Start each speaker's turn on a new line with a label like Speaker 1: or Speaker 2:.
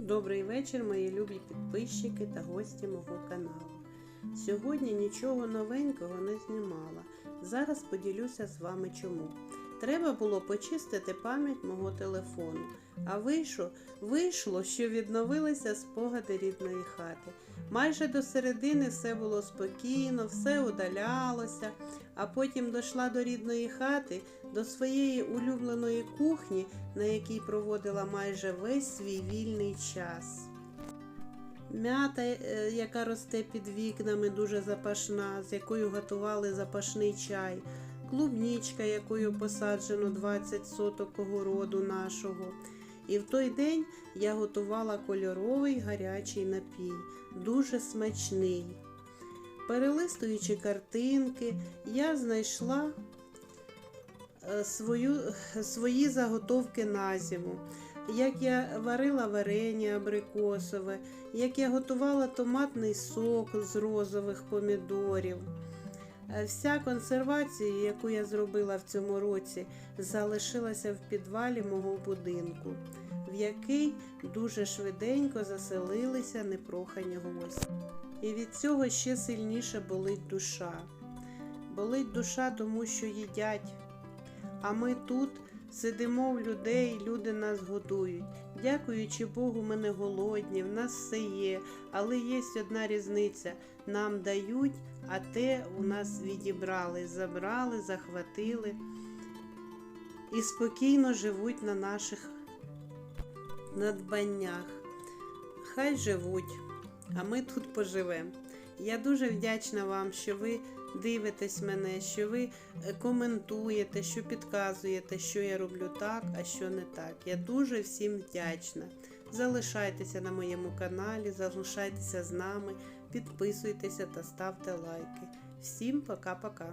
Speaker 1: Добрий вечір, мої любі підписчики та гості мого каналу. Сьогодні нічого новенького не знімала. Зараз поділюся з вами чому. Треба було почистити пам'ять мого телефону. А вийшло, вийшло, що відновилися спогади рідної хати. Майже до середини все було спокійно, все удалялося, а потім дійшла до рідної хати, до своєї улюбленої кухні, на якій проводила майже весь свій вільний час. Мята, е, яка росте під вікнами, дуже запашна, з якою готували запашний чай, клубнічка, якою посаджено 20 соток огороду нашого. І в той день я готувала кольоровий гарячий напій, дуже смачний. Перелистуючи картинки, я знайшла е, свою, свої заготовки на зиму. Як я варила варення абрикосове, як я готувала томатний сок з розових помідорів. Е, Вся консервація, яку я зробила в цьому році, залишилася в підвалі мого будинку, в який дуже швиденько заселилися непрохані гості. І від цього ще сильніше болить душа. Болить душа, тому що їдять. А ми тут сидимо в людей, люди нас годують. Дякуючи Богу, ми не голодні, в нас все є. Але є одна різниця: нам дають, а те у нас відібрали, забрали, захватили і спокійно живуть на наших надбаннях. Хай живуть, а ми тут поживемо. Я дуже вдячна вам, що ви дивитесь мене, що ви е, коментуєте, що підказуєте, що я роблю так, а що не так. Я дуже всім вдячна. Залишайтеся на моєму каналі, залишайтеся з нами, підписуйтеся та ставте лайки. Всім пока-пока.